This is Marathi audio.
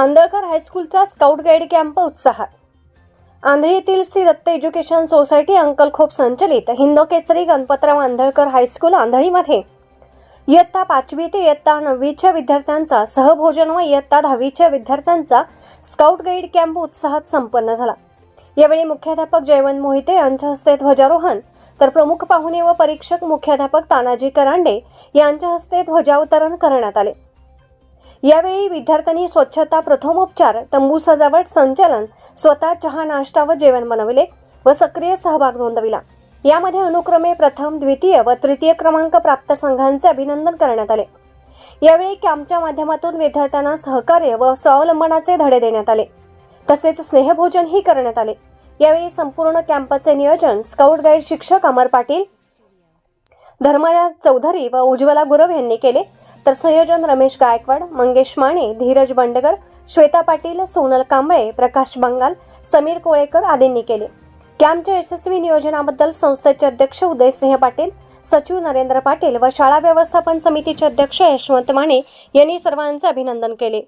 आंधळकर हायस्कूलचा स्काउट गाईड कॅम्प उत्साहात. आंध्र येथील श्री दत्त एज्युकेशन सोसायटी अंकलखोप संचलित हिंद केसरी गणपतराव आंधळकर हायस्कूल आंधळीमध्ये. इयत्ता पाचवी ते इयत्ता नववीच्या विद्यार्थ्यांचा सहभोजन व इयत्ता दहावीच्या विद्यार्थ्यांचा स्काउट गाईड कॅम्प उत्साहात संपन्न झाला. यावेळी मुख्याध्यापक जयवंत मोहिते यांच्या हस्ते ध्वजारोहण तर प्रमुख पाहुणे व परीक्षक मुख्याध्यापक तानाजी करांडे यांच्या हस्ते ध्वजावतरण करण्यात आले. यावेळी विद्यार्थ्यांनी स्वच्छता प्रथमोपचार तंबू सजावट संचलन स्वतः चहा नाश्ता व जेवण बनविले व सक्रिय सहभाग नोंदविला. यामध्ये अनुक्रमे प्रथम द्वितीय व तृतीय क्रमांक प्राप्त संघांचे अभिनंदन करण्यात आले. यावेळी कॅम्पच्या माध्यमातून विद्यार्थ्यांना सहकार्य व स्वावलंबनाचे धडे देण्यात आले. तसेच स्नेहभोजनही करण्यात आले. यावेळी संपूर्ण कॅम्पचे नियोजन स्काउट गाईड शिक्षक अमर पाटील धर्मराज चौधरी व उज्ज्वला गुरव यांनी केले. तर संयोजन रमेश गायकवाड मंगेश माने धीरज बंडगर श्वेता पाटील सोनल कांबळे प्रकाश बंगाल समीर कोळेकर आदींनी केले. कॅम्पच्या यशस्वी नियोजनाबद्दल संस्थेचे अध्यक्ष उदयसिंह पाटील सचिव नरेंद्र पाटील व शाळा व्यवस्थापन समितीचे अध्यक्ष यशवंत माने यांनी सर्वांचे अभिनंदन केले.